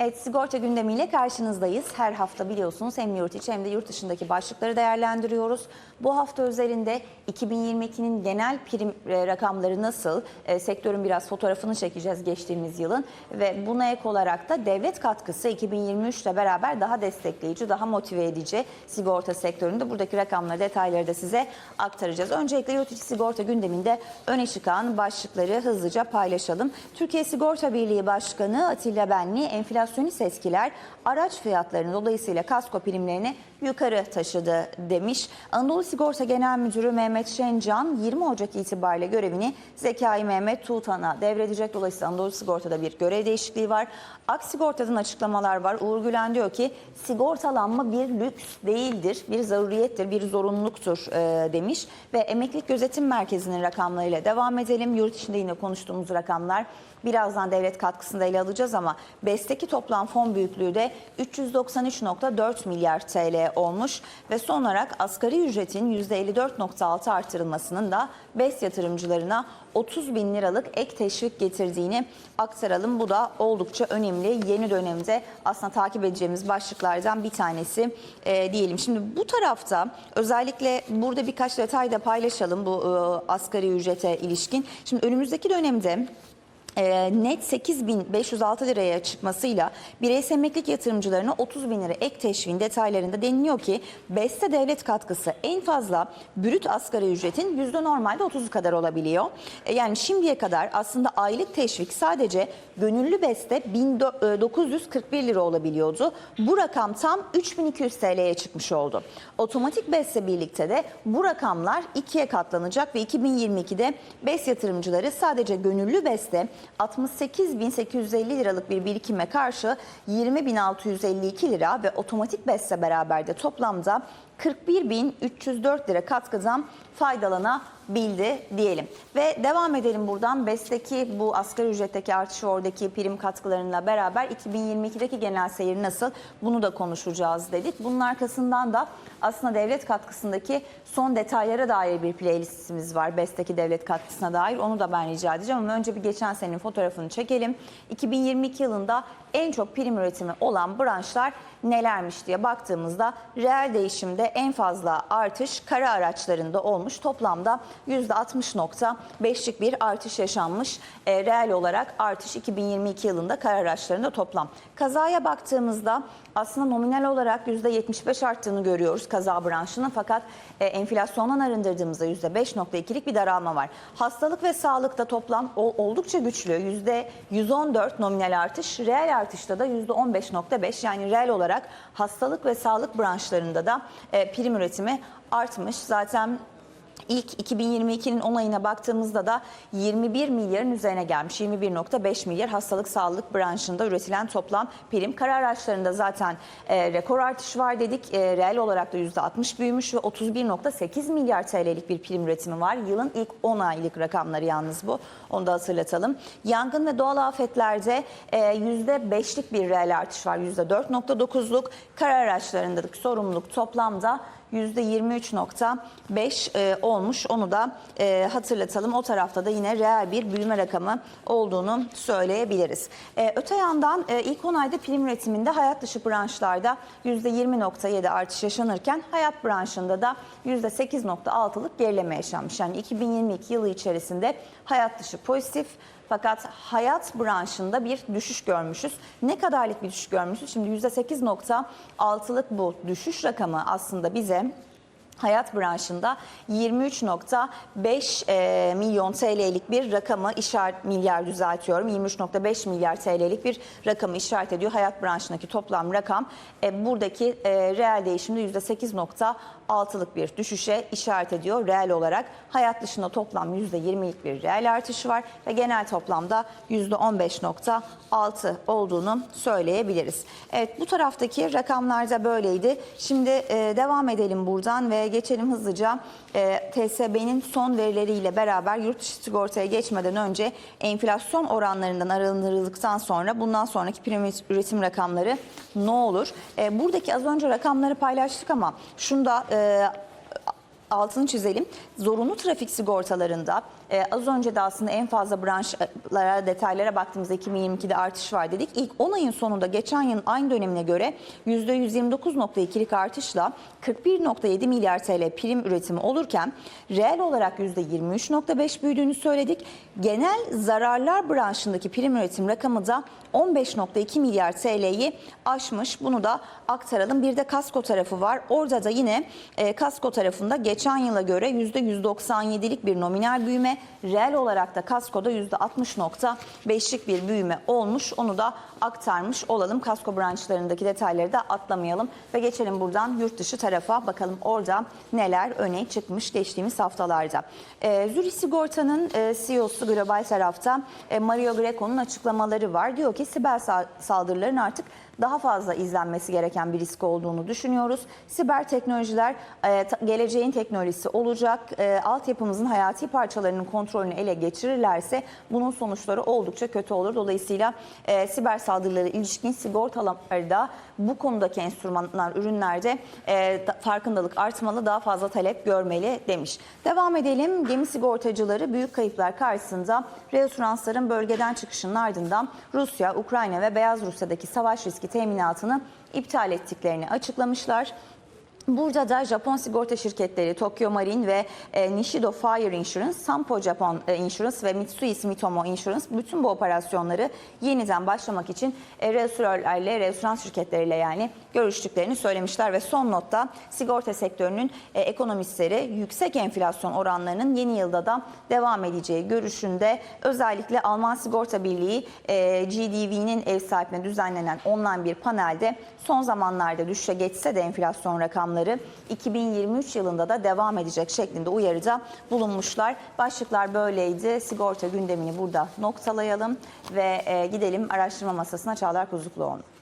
Evet, sigorta gündemiyle karşınızdayız. Her hafta biliyorsunuz hem yurt içi hem de yurt dışındaki başlıkları değerlendiriyoruz. Bu hafta üzerinde 2022'nin genel prim e, rakamları nasıl? E, sektörün biraz fotoğrafını çekeceğiz geçtiğimiz yılın ve buna ek olarak da devlet katkısı 2023 ile beraber daha destekleyici, daha motive edici sigorta sektöründe buradaki rakamları, detayları da size aktaracağız. Öncelikle yurt içi sigorta gündeminde öne çıkan başlıkları hızlıca paylaşalım. Türkiye Sigorta Birliği Başkanı Atilla Benli enflasyonist eskiler araç fiyatlarını dolayısıyla kasko primlerini yukarı taşıdı demiş. Anadolu Sigorta Genel Müdürü Mehmet Şencan 20 Ocak itibariyle görevini Zekai Mehmet Tuğtan'a devredecek. Dolayısıyla Anadolu Sigorta'da bir görev değişikliği var. Ak Sigorta'dan açıklamalar var. Uğur Gülen diyor ki sigortalanma bir lüks değildir, bir zaruriyettir, bir zorunluluktur e, demiş. Ve Emeklilik Gözetim Merkezi'nin rakamlarıyla devam edelim. Yurt içinde yine konuştuğumuz rakamlar birazdan devlet katkısında ele alacağız ama BES'teki toplam fon büyüklüğü de 393.4 milyar TL olmuş ve son olarak asgari ücretin %54.6 artırılmasının da BES yatırımcılarına 30 bin liralık ek teşvik getirdiğini aktaralım. Bu da oldukça önemli. Yeni dönemde aslında takip edeceğimiz başlıklardan bir tanesi e, diyelim. Şimdi bu tarafta özellikle burada birkaç detay da paylaşalım bu e, asgari ücrete ilişkin. Şimdi önümüzdeki dönemde e, net 8506 liraya çıkmasıyla bireysel emeklilik yatırımcılarına 30 bin lira ek teşviğin detaylarında deniliyor ki BES'te devlet katkısı en fazla brüt asgari ücretin yüzde normalde 30'u kadar olabiliyor. E, yani şimdiye kadar aslında aylık teşvik sadece gönüllü BES'te 1941 lira olabiliyordu. Bu rakam tam 3200 TL'ye çıkmış oldu. Otomatik BES'le birlikte de bu rakamlar ikiye katlanacak ve 2022'de BES yatırımcıları sadece gönüllü BES'te 68.850 liralık bir birikime karşı 20.652 lira ve otomatik BES'le beraber de toplamda 41.304 lira katkıdan faydalanabildi diyelim. Ve devam edelim buradan. BES'teki bu asgari ücretteki artış oradaki prim katkılarıyla beraber 2022'deki genel seyir nasıl bunu da konuşacağız dedik. Bunun arkasından da aslında devlet katkısındaki son detaylara dair bir playlistimiz var. BES'teki devlet katkısına dair onu da ben rica edeceğim ama önce bir geçen senenin fotoğrafını çekelim. 2022 yılında en çok prim üretimi olan branşlar nelermiş diye baktığımızda reel değişimde en fazla artış kara araçlarında olmuş. Toplamda %60.5'lik bir artış yaşanmış. E, reel olarak artış 2022 yılında kara araçlarında toplam. Kazaya baktığımızda aslında nominal olarak %75 arttığını görüyoruz kaza branşının fakat e, enflasyondan arındırdığımızda %5.2'lik bir daralma var. Hastalık ve sağlıkta toplam oldukça güçlü %114 nominal artış, reel artışta da %15.5 yani reel olarak hastalık ve sağlık branşlarında da e, prim üretimi artmış. Zaten İlk 2022'nin 10 ayına baktığımızda da 21 milyarın üzerine gelmiş. 21.5 milyar hastalık sağlık branşında üretilen toplam prim. Kara araçlarında zaten e, rekor artış var dedik. E, reel olarak da %60 büyümüş ve 31.8 milyar TL'lik bir prim üretimi var. Yılın ilk 10 aylık rakamları yalnız bu. Onu da hatırlatalım. Yangın ve doğal afetlerde e, %5'lik bir reel artış var. %4.9'luk. Kara araçlarındaki sorumluluk toplamda %23.5 e, olmuş. Onu da e, hatırlatalım. O tarafta da yine reel bir büyüme rakamı olduğunu söyleyebiliriz. E, öte yandan ilk 10 ayda prim üretiminde hayat dışı branşlarda %20.7 artış yaşanırken hayat branşında da %8.6'lık gerileme yaşanmış. Yani 2022 yılı içerisinde hayat dışı pozitif, fakat hayat branşında bir düşüş görmüşüz. Ne kadarlık bir düşüş görmüşüz? Şimdi %8.6'lık bu düşüş rakamı aslında bize hayat branşında 23.5 e, milyon TL'lik bir rakamı işaret milyar düzeltiyorum 23.5 milyar TL'lik bir rakamı işaret ediyor. Hayat branşındaki toplam rakam e, buradaki e, reel değişimde %8.6'lık bir düşüşe işaret ediyor reel olarak hayat dışında toplam %20'lik bir reel artışı var ve genel toplamda %15.6 olduğunu söyleyebiliriz. Evet bu taraftaki rakamlar da böyleydi. Şimdi e, devam edelim buradan ve geçelim hızlıca e, TSB'nin son verileriyle beraber yurt dışı sigortaya geçmeden önce enflasyon oranlarından arındırıldıktan sonra bundan sonraki prim üretim rakamları ne olur? E, buradaki az önce rakamları paylaştık ama şunu da e, 呃 altını çizelim. Zorunlu trafik sigortalarında e, az önce de aslında en fazla branşlara, detaylara baktığımızda 2022'de artış var dedik. İlk 10 ayın sonunda geçen yılın aynı dönemine göre %129.2'lik artışla 41.7 milyar TL prim üretimi olurken reel olarak %23.5 büyüdüğünü söyledik. Genel zararlar branşındaki prim üretim rakamı da 15.2 milyar TL'yi aşmış. Bunu da aktaralım. Bir de kasko tarafı var. Orada da yine e, kasko tarafında geçen yıla göre %197'lik bir nominal büyüme, reel olarak da kaskoda %60.5'lik bir büyüme olmuş. Onu da aktarmış olalım. Kasko branşlarındaki detayları da atlamayalım ve geçelim buradan yurt dışı tarafa. Bakalım orada neler öne çıkmış geçtiğimiz haftalarda. E, Zürich Sigorta'nın e, CEO'su global tarafta e, Mario Greco'nun açıklamaları var. Diyor ki siber sa- saldırıların artık daha fazla izlenmesi gereken bir risk olduğunu düşünüyoruz. Siber teknolojiler e, geleceğin teknolojisi olacak. E, altyapımızın hayati parçalarının kontrolünü ele geçirirlerse bunun sonuçları oldukça kötü olur. Dolayısıyla e, siber saldırılara ilişkin sigortalarda bu konudaki enstrümanlar, ürünlerde da- farkındalık artmalı, daha fazla talep görmeli demiş. Devam edelim. Gemi sigortacıları büyük kayıplar karşısında reasuransların bölgeden çıkışının ardından Rusya, Ukrayna ve Beyaz Rusya'daki savaş riski teminatını iptal ettiklerini açıklamışlar. Burada da Japon sigorta şirketleri Tokyo Marine ve e, Nishido Fire Insurance, Sampo Japan e, Insurance ve Mitsui Sumitomo Insurance bütün bu operasyonları yeniden başlamak için e, reasürörlerle, reasürans şirketleriyle yani görüştüklerini söylemişler ve son notta sigorta sektörünün e, ekonomistleri yüksek enflasyon oranlarının yeni yılda da devam edeceği görüşünde özellikle Alman Sigorta Birliği e, GDV'nin ev sahibine düzenlenen online bir panelde son zamanlarda düşüşe geçse de enflasyon rakamları 2023 yılında da devam edecek şeklinde uyarıda bulunmuşlar. Başlıklar böyleydi. Sigorta gündemini burada noktalayalım ve e, gidelim araştırma masasına Çağlar Kuzukluoğlu.